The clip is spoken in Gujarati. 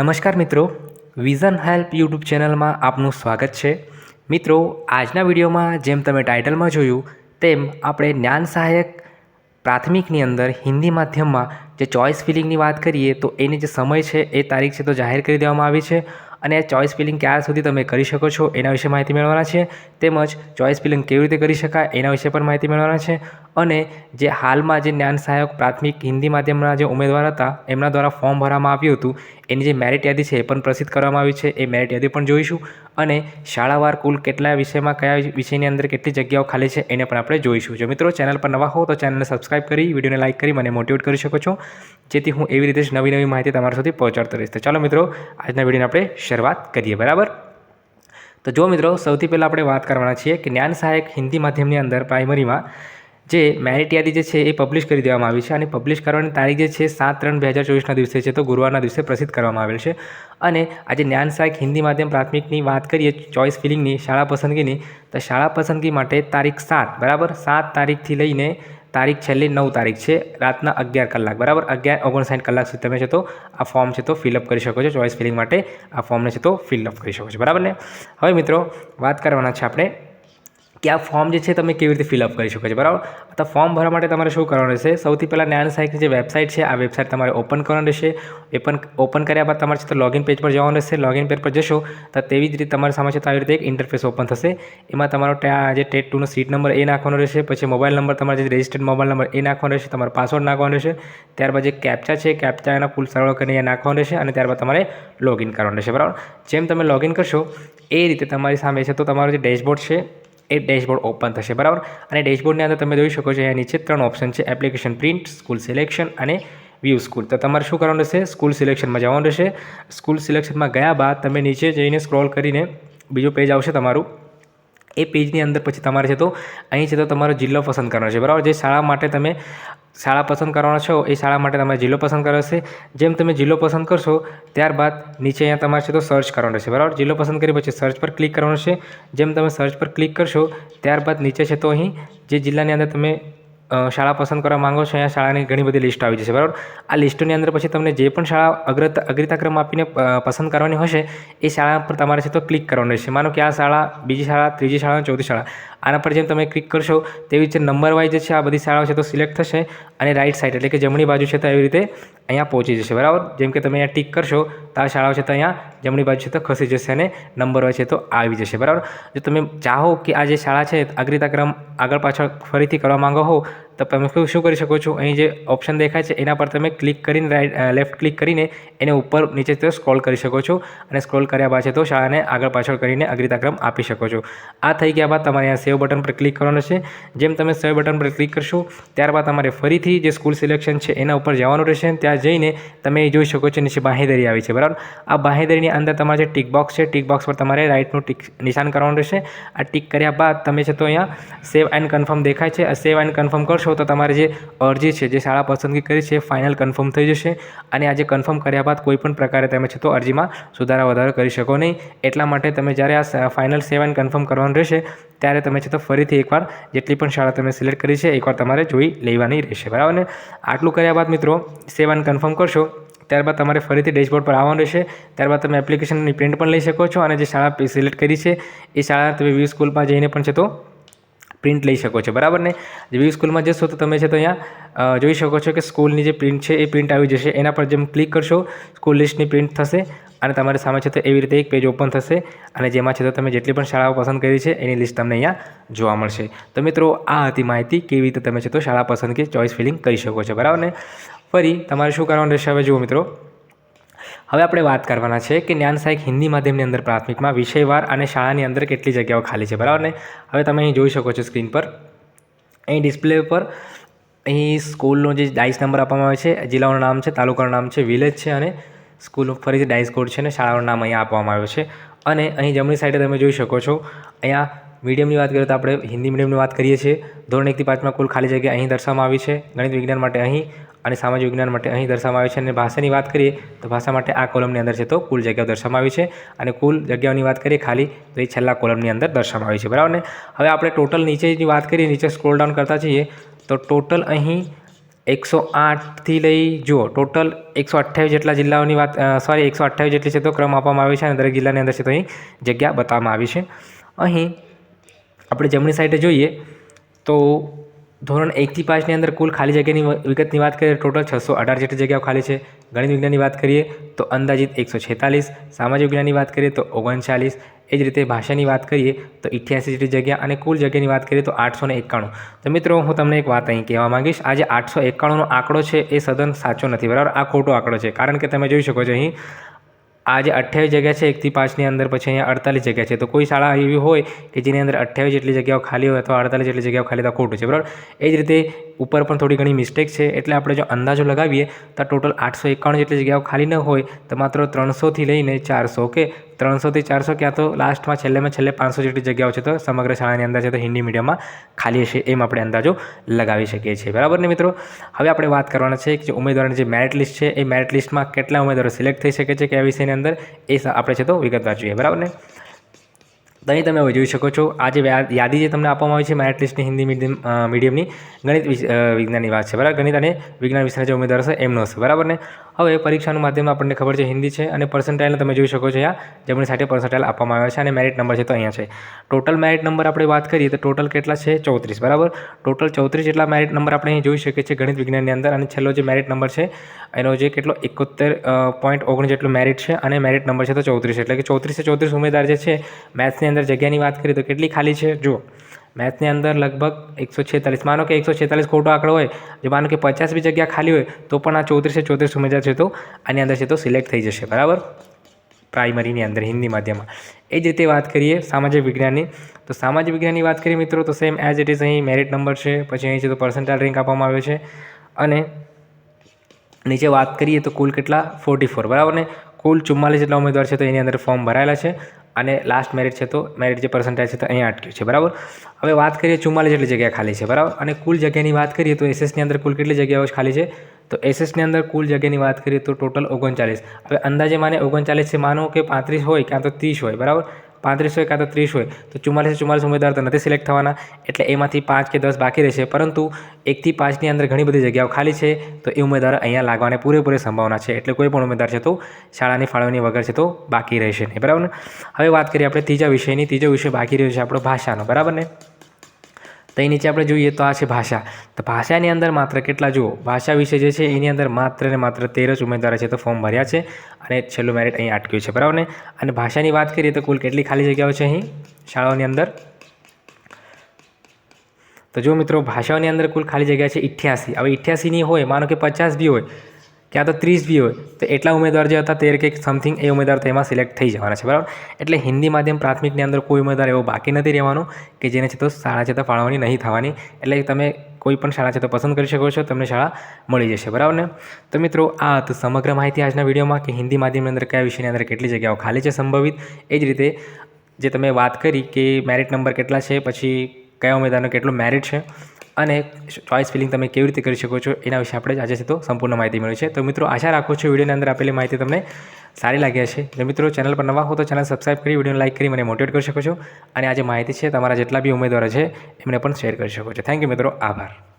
નમસ્કાર મિત્રો વિઝન હેલ્પ યુટ્યુબ ચેનલમાં આપનું સ્વાગત છે. મિત્રો, આજના વિડીયોમાં જેમ તમે ટાઇટલમાં જોયું, તેમ આપણે જ્ઞાન સહાયક પ્રાથમિકની અંદર હિન્દી માધ્યમમાં જે ચોઇસ ફિલિંગની વાત કરીએ, તો એની જે સમય છે, એ તારીખ છે તો જાહેર કરી દેવામાં આવી છે. અને ચોઇસ ફિલિંગ ક્યાર સુધી તમે કરી શકો છો એના વિશે માહિતી મેળવવાના છે. તેમજ ચોઇસ ફિલિંગ કેવી રીતે કરી શકાય એના વિશે પણ માહિતી મેળવવાના છે. અને જે હાલમાં જે જ્ઞાન સહાયક પ્રાથમિક હિન્દી માધ્યમના જે ઉમેદવાર હતા, એમના દ્વારા ફોર્મ ભરવામાં આવ્યું હતું. એની જે મેરિટ યાદી છે એ પણ પ્રસિદ્ધ કરવામાં આવી છે. એ મેરિટ યાદી પણ જોઈશું. અને શાળાવાર કુલ કેટલા વિષયમાં કયા વિષયની અંદર કેટલી જગ્યાઓ ખાલી છે એને પણ આપણે જોઈશું. જો મિત્રો ચેનલ પર નવા હો તો ચેનલને સબસ્ક્રાઇબ કરી, વિડીયોને લાઇક કરી મને મોટિવેટ કરી શકો છો. જેથી હું એવી રીતે જ નવી નવી માહિતી તમારા સુધી પહોંચાડતો રહીશ. તો ચાલો મિત્રો, આજના વિડીયોને આપણે શરૂઆત કરીએ, બરાબર? તો જો મિત્રો, સૌથી પહેલાં આપણે વાત કરવાના છીએ કે જ્ઞાન સહાયક હિન્દી માધ્યમની અંદર પ્રાઇમરીમાં જે મેરિટ યાદી જે છે એ પબ્લિશ કરી દેવામાં આવી છે અને પબ્લિશ કરવાની તારીખ જે છે સાત ત્રણ બે હજાર ચોવીસના દિવસે છે તો ગુરુવારના દિવસે પ્રસિદ્ધ કરવામાં આવેલ છે. અને આજે જ્ઞાન સહાયક હિન્દી માધ્યમ પ્રાથમિકની વાત કરીએ ચોઇસ ફિલિંગની, શાળા પસંદગીની, તો શાળા પસંદગી માટે તારીખ સાત, બરાબર? સાત તારીખથી લઈને તારીખ છેલ્લી નવ તારીખ છે, રાતના અગિયાર કલાક, બરાબર? અગિયાર ઓગણસાઠ કલાક સુધી તમે છે તો આ ફોર્મ છે તો ફિલઅપ કરી શકો છો ચોઇસ ફિલિંગ માટે આ ફોર્મને છે તો ફિલઅપ કરી શકો છો, બરાબર ને? હવે મિત્રો, વાત કરવાના છે આપણે કે આ ફોર્મ જે છે તમે કેવી રીતે ફિલઅપ કરી શકો છો? બરાબર? તો ફોર્મ ભરવા માટે તમારે શું કરવાનું રહેશે? સૌથી પહેલાં જ્ઞાન સહાયકની જે વેબસાઇટ છે, આ વેબસાઇટ તમારે ઓપન કરવાનું રહેશે. ઓપન ઓપન કર્યા બાદ તમારે છે તો લોગિન પેજ પર જવાનું રહેશે. લોગિન પેજ પર જશો, તો તેવી જ રીતે તમારી સામે છે તો આવી રીતે એક ઇન્ટરફેસ ઓપન થશે. એમાં તમારો જે ટેટ ટુનો સીટ નંબર એ નાખવાનો રહેશે. પછી મોબાઈલ નંબર તમારો જે રજિસ્ટર્ડ મોબાઈલ નંબર એ નાખવાનો રહેશે. તમારો પાસવર્ડ નાખવાનો રહેશે. ત્યારબાદ જે કેપ્ચા છે કેપ્ચા એના ફૂલ સરળ કરીને એ નાખવાનો રહેશે અને ત્યારબાદ તમારે લોગિન કરવાનું રહેશે. બરાબર? જેમ તમે લોગિન કરશો, એ રીતે તમારી સામે છે તો તમારો જે ડેશબોર્ડ છે એ ડેશબોર્ડ ઓપન થશે, બરાબર? અને ડેશબોર્ડની અંદર તમે જોઈ શકો છો અહીંયા નીચે ત્રણ ઓપ્શન છે, એપ્લિકેશન પ્રિન્ટ, સ્કૂલ સિલેક્શન અને વ્યૂ સ્કૂલ. તો તમારે શું કરવાનું રહેશે? સ્કૂલ સિલેક્શનમાં જવાનું રહેશે. સ્કૂલ સિલેક્શનમાં ગયા બાદ તમે નીચે જઈને સ્ક્રોલ કરીને બીજું પેજ આવશે તમારું એ પેજની અંદર પછી તમારે છે તો અહીં છે તો તમારો જિલ્લો પસંદ કરવાનો છે. બરાબર? જે શાળા માટે તમે શાળા પસંદ કરવાનો છો, એ શાળા માટે તમારે જિલ્લો પસંદ કરવાનો છે. જેમ તમે જિલ્લો પસંદ કરશો, ત્યારબાદ નીચે અહીંયા તમારે છે તો સર્ચ કરવાનો રહેશે બરાબર? જિલ્લો પસંદ કરી પછી સર્ચ પર ક્લિક કરવાનું છે. જેમ તમે સર્ચ પર ક્લિક કરશો, ત્યારબાદ નીચે છે તો અહીં જે જિલ્લાની અંદર તમે શાળા પસંદ કરવા માંગો છો, અહીંયા શાળાની ઘણી બધી લિસ્ટ આવી જશે, બરાબર? આ લિસ્ટની અંદર પછી તમને જે પણ શાળા અગ્રત, અગ્રતાક્રમ આપીને પસંદ કરવાની હશે, એ શાળા પર તમારે છે તો ક્લિક કરવાનું રહેશે. માનો કે આ શાળા બીજી શાળા, ત્રીજી શાળા ચોથી શાળા. આના પર જેમ તમે ક્લિક કરશો, તેવી રીતે નંબર વાઇઝ છે, આ બધી શાળાઓ છે, તો સિલેક્ટ થશે અને રાઈટ સાઈડ એટલે કે જમણી બાજુ છે, તો એવી રીતે અહીંયા પહોંચી જશે. બરાબર? જેમ કે તમે અહીંયા ટીક કરશો, તો આ શાળાઓ છે, તો અહીંયા જમણી બાજુ છે, તો ખસી જશે અને નંબર હોય છે, તો આવી જશે. બરાબર? જો તમે ચાહો કે આ જે શાળા છે અગ્રતાક્રમ આગળ પાછળ ફરીથી કરવા માંગો હો તો તમે શું કરી શકો છો? અહીં જે ઓપ્શન દેખાય છે, એના પર તમે ક્લિક કરીને રાઈટ લેફ્ટ ક્લિક કરીને એને ઉપર નીચે તો સ્ક્રોલ કરી શકો છો અને સ્ક્રોલ કર્યા બાદ છે તો શાળાને આગળ પાછળ કરીને અગ્રતાક્રમ આપી શકો છો. આ થઈ ગયા બાદ તમારે અહીંયા સેવ બટન પર ક્લિક કરવાનું છે. જેમ તમે સેવ બટન પર ક્લિક કરશો, ત્યારબાદ તમારે ફરીથી જે સ્કૂલ સિલેક્શન છે, એના ઉપર જવાનું રહેશે. ત્યાં જઈને તમે જોઈ શકો છો, નીચે બાહેધરી આવી છે, બરાબર? આ બાહેધરીની અંદર તમારે જે ટીક બોક્સ છે ટિક બોક્સ પર તમારે રાઇટનું ટિક નિશાન કરવાનું રહેશે. આ ટીક કર્યા બાદ તમે છે તો અહીંયા સેવ એન્ડ કન્ફર્મ દેખાય છે. આ સેવ એન્ડ કન્ફર્મ કરશો તો તમારે જે અરજી છે, જે શાળા પસંદગી કરી છે ફાઇનલ કન્ફર્મ થઈ જશે. અને આજે કન્ફર્મ કર્યા બાદ કોઈ પણ પ્રકારે તમે છે તો અરજીમાં સુધારા વધારો કરી શકો નહીં. એટલા માટે તમે જ્યારે આ ફાઇનલ સેવન કન્ફર્મ કરવાનું રહેશે, ત્યારે તમે છે તો ફરીથી એકવાર જેટલી પણ શાળા તમે સિલેક્ટ કરી છે, એકવાર તમારે જોઈ લેવાની રહેશે. બરાબર ને? આટલું કર્યા બાદ મિત્રો સેવન કન્ફર્મ કરશો, ત્યારબાદ તમારે ફરીથી ડેશબોર્ડ પર આવવાનું રહેશે. ત્યારબાદ તમે એપ્લિકેશનની પ્રિન્ટ પણ લઈ શકો છો અને જે શાળા સિલેક્ટ કરી છે, એ શાળા તમે વ્યૂ સ્કૂલમાં જઈને પણ છે તો પ્રિન્ટ લઈ શકો છો, બરાબર ને? જેવી સ્કૂલમાં જશો તો તમે છે તો અહીંયા જોઈ શકો છો કે સ્કૂલની જે પ્રિન્ટ છે એ પ્રિન્ટ આવી જશે. એના પર જેમ ક્લિક કરશો, સ્કૂલ લિસ્ટની પ્રિન્ટ થશે અને તમારી સામે છે તો એવી રીતે એક પેજ ઓપન થશે અને જેમાં છે તો તમે જેટલી પણ શાળાઓ પસંદ કરી છે એની લિસ્ટ તમને અહીંયા જોવા મળશે. તો મિત્રો, આ હતી માહિતી કેવી રીતે તમે છે તો શાળા પસંદ કે ચોઇસ ફિલિંગ કરી શકો છો, બરાબર ને? ફરી તમારે શું કરવાનું રહેશે હવે જુઓ મિત્રો. હવે આપણે વાત કરવાના છે કે જ્ઞાન સહાયક હિન્દી માધ્યમની અંદર પ્રાથમિકમાં વિષયવાર અને શાળાની અંદર કેટલી જગ્યાઓ ખાલી છે, બરાબર ને? હવે તમે અહીં જોઈ શકો છો સ્ક્રીન પર. અહીં ડિસ્પ્લે પર અહીં સ્કૂલનો જે ડાઇસ નંબર આપવામાં આવે છે જિલ્લાનું નામ છે, તાલુકાનું નામ છે, વિલેજ છે અને સ્કૂલ ફરીથી ડાઇસ કોડ છે અને શાળાનું નામ અહીંયા આપવામાં આવ્યું છે. અને અહીં જમણી સાઈડે તમે જોઈ શકો છો, અહીંયા મીડિયમની વાત કરીએ તો આપણે હિન્દી મીડિયમની વાત કરીએ છીએ. ધોરણ એકથી પાંચમાં કુલ ખાલી જગ્યા અહીં દર્શાવવામાં આવી છે. ગણિત વિજ્ઞાન માટે અહીં અને સામાજિક વિજ્ઞાન માટે અહીં દર્શાવવામાં આવી છે. અને ભાષાની વાત કરીએ તો ભાષા માટે આ કોલમની અંદર છે તો કુલ જગ્યાઓ દર્શાવવામાં આવી છે. અને કુલ જગ્યાઓની વાત કરીએ ખાલી તો એ છેલ્લા કોલમની અંદર દર્શાવવામાં આવી છે. બરાબર ને? હવે આપણે ટોટલ નીચેની વાત કરીએ, નીચે સ્ક્રોલ ડાઉન કરતા જઈએ, તો ટોટલ અહીં એકસો આઠથી લઈ જુઓ, ટોટલ એકસો અઠ્યાવીસ જેટલા જિલ્લાઓની વાત સોરી એકસો અઠ્ઠાવીસ જેટલી છે તો ક્રમ આપવામાં આવ્યો છે અને દરેક જિલ્લાની અંદર છે તો અહીં જગ્યા બતાવવામાં આવી છે. અહીં આપણે જમણી સાઈડે જોઈએ તો ધોરણ એકથી પાંચની અંદર કુલ ખાલી જગ્યાની વિગતની વાત કરીએ ટોટલ છસો અઢાર જેટલી જગ્યાઓ ખાલી છે. ગણિત વિજ્ઞાનની વાત કરીએ તો અંદાજિત એકસો છેતાલીસ. સામાજિક વિજ્ઞાનની વાત કરીએ તો ઓગણચાલીસ. એ જ રીતે ભાષાની વાત કરીએ તો ઇઠ્યાસી જેટલી જગ્યા અને કુલ જગ્યાની વાત કરીએ તો આઠસો ને એકાણું. તો મિત્રો, હું તમને એક વાત અહીં કહેવા માંગીશ. આ આઠસો એકાણુંનો આંકડો છે એ સદન સાચો નથી, બરાબર? આ ખોટો આંકડો છે. કારણ કે તમે જોઈ શકો છો અહીં આ જે અઠ્યાવીસ જગ્યા છે, એકથી પાંચની અંદર પછી અહીંયા અડતાલીસ જગ્યા છે. તો કોઈ શાળા એવી હોય કે જેની અંદર અઠ્યાવીસ જેટલી જગ્યાઓ ખાલી હોય અથવા અડતાલીસ જેટલી જગ્યાઓ ખાલી તો ખોટું છે, બરાબર? એ જ રીતે ઉપર પણ થોડી ઘણી મિસ્ટેક છે. એટલે આપણે જો અંદાજો લગાવીએ, તો ટોટલ આઠસો એકાણું જેટલી જગ્યાઓ ખાલી ન હોય, તો માત્ર ત્રણસોથી લઈને ચારસો કે ત્રણસોથી ચારસો ક્યાં તો લાસ્ટમાં છેલ્લેમાં છેલ્લે પાંચસો જેટલી જગ્યાઓ છે તો સમગ્ર શાળાની અંદર છે તો હિન્દી મીડિયમમાં ખાલી હશે એમ આપણે અંદાજો લગાવી શકીએ છીએ. બરાબર ને મિત્રો? હવે આપણે વાત કરવાના છે કે ઉમેદવારોની જે મેરિટ લિસ્ટ છે, એ મેરિટ લિસ્ટમાં કેટલા ઉમેદવારો સિલેક્ટ થઈ શકે છે કયા વિષયની અંદર, એ આપણે છે તો વિગતવાર જોઈએ. બરાબર ને? અહીં તમે જોઈ શકો છો. આ જે યાદી જે તમને આપવામાં આવી છે મેરિટ લિસ્ટની હિન્દી મીડિયમ મીડિયમની ગણિત વિજ્ઞાનની વાત છે. બરાબર? ગણિત અને વિજ્ઞાન વિષયના જે ઉમેદવાર હશે એમનો હશે બરાબર ને? હવે પરીક્ષાનું માધ્યમ આપણને ખબર છે હિન્દી છે અને પર્સન્ટાઇલ તમે જોઈ શકો છો અહીંયા. જમણી સાઈડે પર્સન્ટાઇલ આપવામાં આવ્યા છે અને મેરિટ નંબર છે તો અહીંયા છે. ટોટલ મેરિટ નંબર આપણે વાત કરીએ તો ટોટલ કેટલા છે? ચોત્રીસ. બરાબર? ટોટલ ચોત્રીસ જેટલા મેરિટ નંબર આપણે અહીં જોઈ શકીએ છીએ ગણિત વિજ્ઞાનની અંદર અને છેલ્લો જે મેરિટ નંબર છે, એનો જે કેટલો? એકોતેર પોઈન્ટ ઓગણીસ જેટલું મેરિટ છે અને મેરિટ નંબર છે તો ચોત્રીસ. એટલે કે ચોત્રીસે ચોત્રીસ ઉમેદવાર જે છે મેથ્સની અંદર જગ્યાની વાત કરીએ તો કેટલી ખાલી છે? જુઓ. મેથ્સની અંદર લગભગ એકસો છેતાલીસ માનો કે એકસો છેતાલીસ ખોટો આંકડો હોય, જો માનો કે પચાસ બી જગ્યા ખાલી હોય, તો પણ આ ચોત્રીસે ચોત્રીસ ઉમેદવાર છે તો આની અંદર છે તો સિલેક્ટ થઈ જશે. બરાબર? પ્રાઇમરીની અંદર, હિન્દી માધ્યમમાં. એ જ રીતે વાત કરીએ સામાજિક વિજ્ઞાનની. તો સામાજિક વિજ્ઞાનની વાત કરીએ મિત્રો, તો સેમ એઝ ઇટ ઇઝ અહીં મેરિટ નંબર છે, પછી અહીં છે તો પર્સન્ટાઇલ રેન્ક આપવામાં આવ્યો છે. અને નીચે વાત કરીએ તો કુલ કેટલા? ફોર્ટી ફોર બરાબર ને? કુલ ચુમ્માલીસ જેટલા ઉમેદવાર છે તો એની અંદર ફોર્મ ભરાયેલા છે અને લાસ્ટ મેરિટ છે તો મેરિટ જે પર્સન્ટેજ છે તો અહીંયા અટક્યું છે, બરાબર? હવે વાત કરીએ ચુમ્માલીસ જેટલી જગ્યા ખાલી છે, બરાબર? અને કુલ જગ્યાની વાત કરીએ તો એસએસની અંદર કુલ કેટલી જગ્યાઓ ખાલી છે? તો એસએસની અંદર કુલ જગ્યાની વાત કરીએ તો ટોટલ ઓગણચાલીસ. હવે અંદાજે માને ઓગણચાલીસ છે, માનો કે પાંત્રીસ હોય ક્યાં તો ત્રીસ હોય, બરાબર? પાંત્રીસ હોય કાં તો ત્રીસ હોય, તો ચુમ્માલીસ ચુમ્માલીસ ઉમેદવાર તો નથી સિલેક્ટ થવાના, એટલે એમાંથી પાંચ કે દસ બાકી રહેશે. પરંતુ એકથી પાંચની અંદર ઘણી બધી જગ્યાઓ ખાલી છે, તો એ ઉમેદવાર અહીંયા લાગવાની પૂરેપૂરી સંભાવના છે. એટલે કોઈ પણ ઉમેદવાર છે તો શાળાની ફાળવણી વગર છે તો બાકી રહેશે નહીં. બરાબર ને? હવે વાત કરીએ આપણે ત્રીજા વિષયની. ત્રીજો વિષય બાકી રહ્યો છે આપણો ભાષાનો. બરાબર ને? તો નીચે આપણે જોઈએ તો આ છે ભાષા. તો ભાષાની અંદર માત્ર કેટલા જુઓ, ભાષા વિશે જે છે એની અંદર માત્ર ને માત્ર તેર જ ઉમેદવારો છે તો ફોર્મ ભર્યા છે અને છેલ્લું મેરિટ અહીં અટક્યું છે, બરાબર ને? અને ભાષાની વાત કરીએ તો કુલ કેટલી ખાલી જગ્યાઓ છે અહીં? શાળાઓની અંદર? તો જો મિત્રો, ભાષાઓની અંદર કુલ ખાલી જગ્યા છે ઇઠ્યાસી. હવે ઇઠ્યાસીની હોય, માનો કે પચાસ બી હોય ક્યાં તો ત્રીસ બી હોય, તો એટલા ઉમેદવાર જે હતા તેર કે સમથિંગ એ ઉમેદવાર તો એમાં સિલેક્ટ થઈ જવાના છે, બરાબર? એટલે હિન્દી માધ્યમ પ્રાથમિકની અંદર કોઈ ઉમેદવાર એવો બાકી નથી રહેવાનો કે જેને છે તો શાળા છે તો ફાળવણી નહીં થવાની. એટલે તમે કોઈ પણ શાળા છે તો પસંદ કરી શકો છો, તમને શાળા મળી જશે, બરાબર ને? તો મિત્રો, આ હતું સમગ્ર માહિતી આજના વિડીયોમાં કે હિન્દી માધ્યમની અંદર કયા વિષયની અંદર કેટલી જગ્યાઓ ખાલી છે સંભવિત. એ જ રીતે જે તમે વાત કરી કે મેરિટ નંબર કેટલા છે, પછી કયા ઉમેદવારનો કેટલો મેરિટ છે અને ચોઇસ ફિલિંગ તમે કેવી રીતે કરી શકો છો એના વિશે આપણે આજે તો સંપૂર્ણ માહિતી મળી છે. તો મિત્રો, આશા રાખું છું વિડીયોની અંદર આપેલી માહિતી તમને સારી લાગી હશે. જો મિત્રો, ચેનલ પર નવા હો તો ચેનલ સબસ્ક્રાઈબ કરી, વિડીયોને લાઇક કરી મને મોટિવેટ કરી શકો છો. અને આ જે માહિતી છે તમારા જેટલા બી ઉમેદવારો છે, એમને પણ શેર કરી શકો છો. થેન્ક યુ મિત્રો, આભાર.